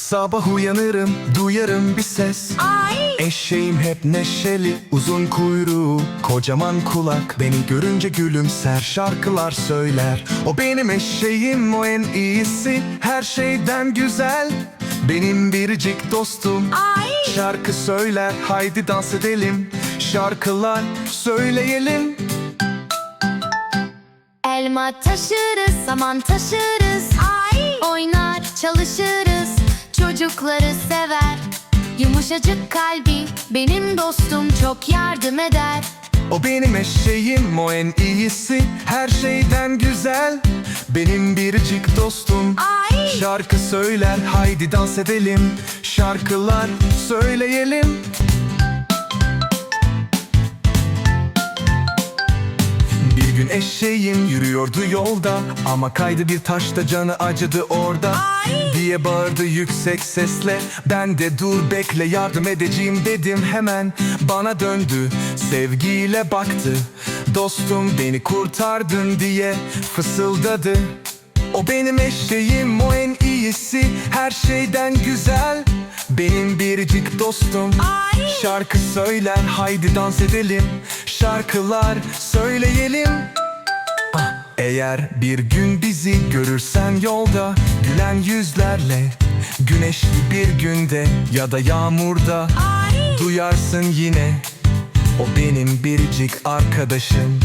Sabah uyanırım, duyarım bir ses. Ay! Eşeğim hep neşeli, uzun kuyruğu, kocaman kulak. Beni görünce gülümser, şarkılar söyler. O benim eşeğim, o en iyisi, her şeyden güzel Benim biricik dostum, Ay! Şarkı söyler, haydi dans edelim. Şarkılar söyleyelim. Elma taşırız, saman taşırız. Ay! Oynar, çalışırız Çocukları sever. Yumuşacık kalbi Benim dostum çok yardım eder. O benim eşeğim, o en iyisi, her şeyden güzel Benim biricik dostum, Ay! Şarkı söyler haydi dans edelim. Şarkılar söyleyelim gün eşeğim yürüyordu yolda. Ama kaydı bir taşta canı acıdı orada. Ay! Diye bağırdı yüksek sesle. Ben de dur bekle yardım edeceğim dedim hemen. Bana döndü sevgiyle baktı. Dostum beni kurtardın diye fısıldadı. O benim eşeğim, o en iyisi, her şeyden güzel. Benim biricik dostum, Ay! şarkı söyler, haydi dans edelim. Şarkılar söyleyelim Eğer bir gün bizi görürsen yolda Gülen yüzlerle, güneşli bir günde Ya da yağmurda Ay duyarsın yine. O benim biricik arkadaşım